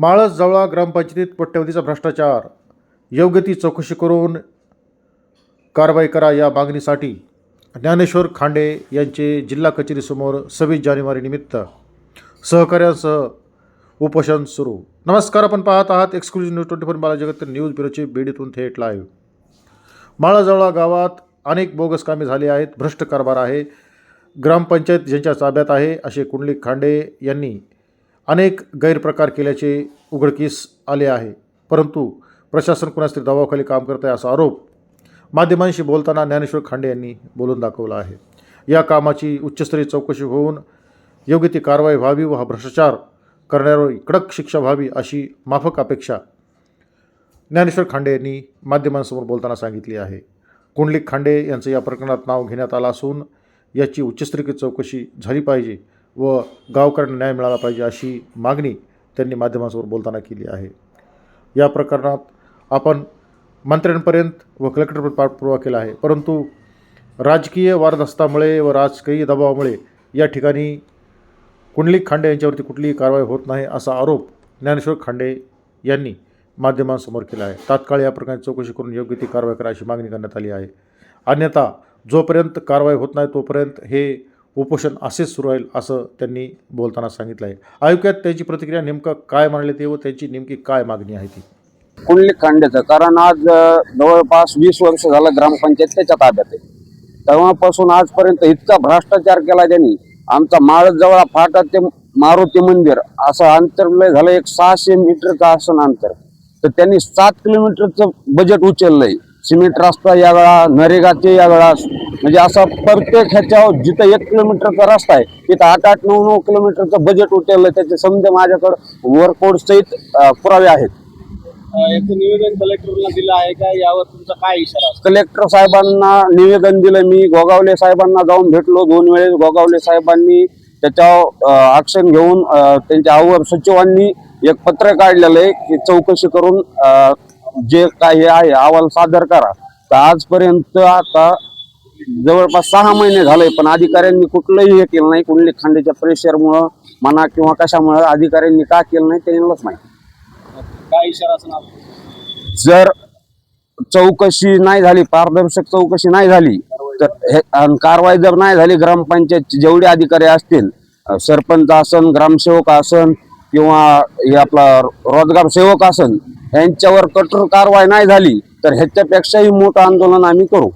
माळस जवळा ग्रामपंचायतीत कोट्यवधीचा भ्रष्टाचार. योग्य ती चौकशी करून कारवाई करा या मागणीसाठी ज्ञानेश्वर खांडे यांचे जिल्हा कचेरीसमोर सव्वीस जानेवारीनिमित्त सहकार्यासह उपोषण सुरू. नमस्कार आपण पाहत आहात एक्सक्लुझिव्ह न्यूज ट्वेंटी फोर बाला जगत न्यूज ब्युरोचे बीडीतून थेट लाईव्ह माळाजवळा गावात अनेक बोगस कामे झाली आहेत. भ्रष्ट कारभार आहे. ग्रामपंचायत ज्यांच्या ताब्यात आहे असे कुंडलिक खांडे यांनी अनेक गैरप्रकार केल्याचे उघडकीस आले आहे. परंतु प्रशासन कुणास तरी दबावाखाली काम करत आहे असा आरोप माध्यमांशी बोलताना ज्ञानेश्वर खांडे यांनी बोलून दाखवला आहे. या कामाची उच्चस्तरीय चौकशी होऊन योग्य ती कारवाई व्हावी व हा भ्रष्टाचार करणाऱ्यावर कडक शिक्षा व्हावी अशी माफक अपेक्षा ज्ञानेश्वर खांडे यांनी माध्यमांसमोर बोलताना सांगितली आहे. कुंडलिक खांडे यांचं या प्रकरणात नाव घेण्यात आलं असून याची उच्चस्तरीय चौकशी झाली पाहिजे व गावकऱ्यांना न्याय मिळाला पाहिजे अशी मागणी त्यांनी माध्यमांसमोर बोलताना केली आहे. या प्रकरणात आपण मंत्र्यांपर्यंत व कलेक्टरपर्यंत पाठपुरावा केला आहे. परंतु राजकीय वारदस्तामुळे व राजकीय दबावामुळे या ठिकाणी कुंडलिक खांडे यांच्यावरती कुठलीही कारवाई होत नाही असा आरोप ज्ञानेश्वर खांडे यांनी माध्यमांसमोर केला आहे. तात्काळ या प्रकारे चौकशी करून योग्य ती कारवाई करा अशी मागणी करण्यात आली आहे. अन्यथा जोपर्यंत कारवाई होत नाही तोपर्यंत हे उपोषण असेच सुरू राहील असं त्यांनी बोलताना सांगितलं आहे. ऐकूयात त्यांची प्रतिक्रिया नेमकं काय मांडले ते व त्यांची नेमकी काय मागणी आहे ती? कुंडली खांड्याचं कारण आज जवळपास वीस वर्ष झालं ग्रामपंचायत त्याच्या ताब्यात आहे. तेव्हापासून आजपर्यंत इतका भ्रष्टाचार केला त्यांनी आमचा माळजवळ फाटा ते मारुती मंदिर असं अंतर झालं एक सहाशे मीटरचं असं अंतर. तर त्यांनी सात किलोमीटरचं बजेट उचललंय. सिमेंट रस्ता या वेळा नरेगाचे या वेळा म्हणजे असं प्रत्येक ह्याच्यावर जिथं एक किलोमीटरचा रस्ता आहे तिथं आठ आठ नऊ नऊ किलोमीटरचं बजेट उचललंय त्याचे समजे माझ्याकडे वर्कआउट सहित पुरावे आहेत. याचं निवेदन कलेक्टरला दिलं आहे का? यावर तुमचा काय इशारा कलेक्टर साहेबांना निवेदन दिलं. मी गोगावले साहेबांना जाऊन भेटलो दोन वेळेस. गोगावले साहेबांनी त्याच्यावर ऍक्शन घेऊन त्यांच्या अवर सचिवांनी एक पत्र काढलेलं आहे की चौकशी करून जे काय हे आहे अहवाल सादर करा. तर आजपर्यंत आता जवळपास सहा महिने झाले पण अधिकाऱ्यांनी कुठलंही हे केलं नाही. कुंडली खांडेच्या प्रेशरमुळं म्हणा किंवा कशामुळं अधिकाऱ्यांनी का केलं नाही त्यांनाच माहिती काय इशारा असणार? जर चौकशी नाही झाली पारदर्शक चौकशी नाही झाली तर हे कारवाई जर नाही झाली ग्रामपंचायतचे जेवढे अधिकारी असतील सरपंच असन ग्रामसेवक असन किंवा हे आपला रोजगार सेवक असन यांच्यावर कठोर कारवाई नाही झाली तर ह्याच्यापेक्षाही मोठं आंदोलन आम्ही करू.